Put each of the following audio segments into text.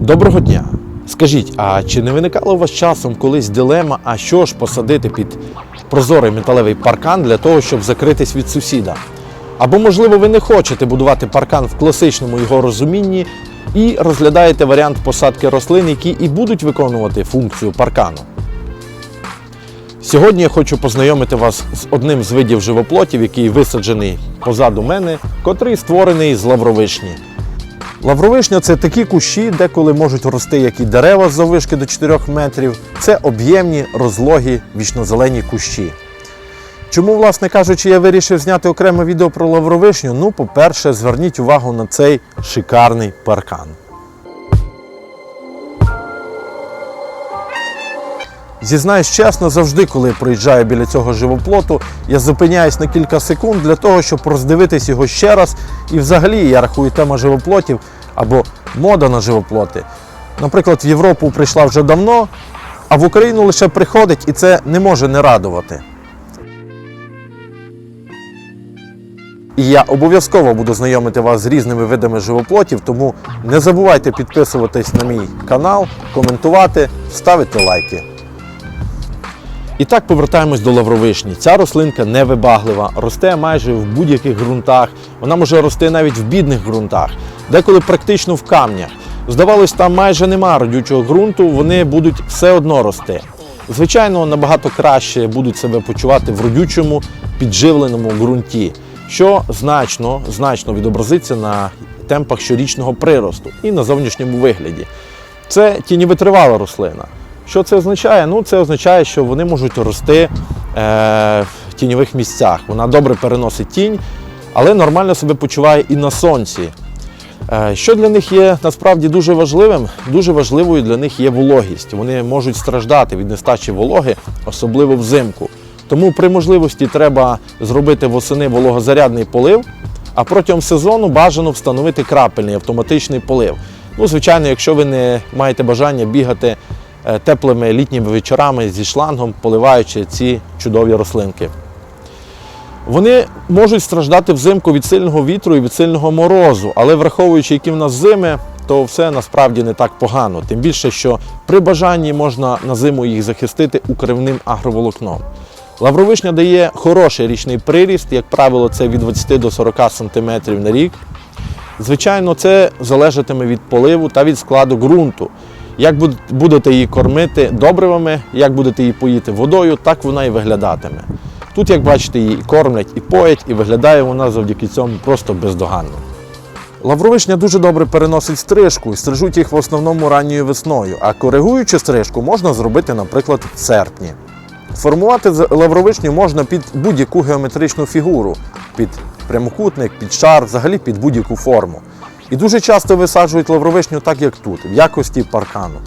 Доброго дня! Скажіть, а чи не виникало у вас часом колись дилема, а що ж посадити під прозорий металевий паркан для того, щоб закритись від сусіда? Або, можливо, ви не хочете будувати паркан в класичному його розумінні і розглядаєте варіант посадки рослин, які і будуть виконувати функцію паркану. Сьогодні я хочу познайомити вас з одним з видів живоплотів, який висаджений позаду мене, котрий створений з лавровишні. Лавровишня це такі кущі, деколи можуть рости як і дерева з заввишки до 4 метрів. Це об'ємні, розлогі, вічнозелені кущі. Чому, власне кажучи, я вирішив зняти окреме відео про лавровишню? Ну, по-перше, зверніть увагу на цей шикарний паркан. Зізнаюсь чесно, завжди, коли проїжджаю біля цього живоплоту, я зупиняюсь на кілька секунд для того, щоб роздивитись його ще раз. І взагалі я рахую тема живоплотів або мода на живоплоти. Наприклад, в Європу прийшла вже давно, а в Україну лише приходить і це не може не радувати. І я обов'язково буду знайомити вас з різними видами живоплотів, тому не забувайте підписуватись на мій канал, коментувати, ставити лайки. І так повертаємось до лавровишні. Ця рослинка невибаглива, росте майже в будь-яких ґрунтах. Вона може рости навіть в бідних ґрунтах, деколи практично в камнях. Здавалось, там майже нема родючого ґрунту, вони будуть все одно рости. Звичайно, набагато краще будуть себе почувати в родючому підживленому ґрунті, що значно, значно відобразиться на темпах щорічного приросту і на зовнішньому вигляді. Це тіньовитривала рослина. Що це означає? Ну, це означає, що вони можуть рости е, в тіньових місцях. Вона добре переносить тінь, але нормально себе почуває і на сонці. Е, що для них є насправді дуже важливим? Дуже важливою для них є вологість. Вони можуть страждати від нестачі вологи, особливо взимку. Тому при можливості треба зробити восени вологозарядний полив, а протягом сезону бажано встановити крапельний автоматичний полив. Ну, звичайно, якщо ви не маєте бажання бігати теплими літніми вечорами зі шлангом, поливаючи ці чудові рослинки. Вони можуть страждати взимку від сильного вітру і від сильного морозу, але враховуючи, які в нас зими, то все насправді не так погано. Тим більше, що при бажанні можна на зиму їх захистити укривним агроволокном. Лавровишня дає хороший річний приріст, як правило, це від 20 до 40 см на рік. Звичайно, це залежатиме від поливу та від складу ґрунту. Як будете її кормити добривами, як будете її поїти водою, так вона і виглядатиме. Тут, як бачите, її і кормлять, і поять, і виглядає вона завдяки цьому просто бездоганно. Лавровишня дуже добре переносить стрижку і стрижуть їх в основному ранньою весною, а коригуючи стрижку можна зробити, наприклад, в серпні. Формувати лавровишню можна під будь-яку геометричну фігуру, під прямокутник, під шар, взагалі під будь-яку форму. І дуже часто висаджують лавровишню так, як тут, в якості паркану.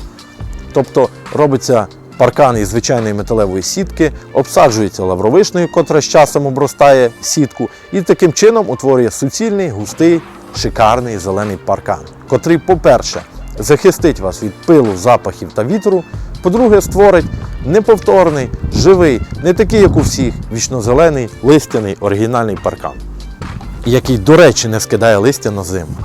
Тобто робиться паркан із звичайної металевої сітки, обсаджується лавровишнею, котра з часом обростає сітку, і таким чином утворює суцільний, густий, шикарний зелений паркан, котрий, по-перше, захистить вас від пилу, запахів та вітру. По-друге, створить неповторний, живий, не такий, як у всіх, вічнозелений, листяний, оригінальний паркан, який, до речі, не скидає листя на зиму.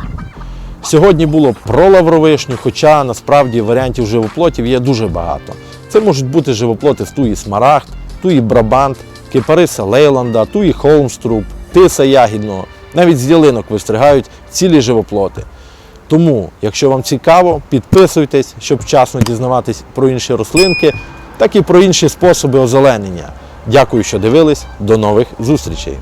Сьогодні було про лавровишню, хоча насправді варіантів живоплотів є дуже багато. Це можуть бути живоплоти з туї смарагд, туї брабант, кипариса Лейланда, туї холмструб, тиса ягідного. Навіть з ялинок вистригають цілі живоплоти. Тому, якщо вам цікаво, підписуйтесь, щоб вчасно дізнаватись про інші рослинки, так і про інші способи озеленення. Дякую, що дивились. До нових зустрічей!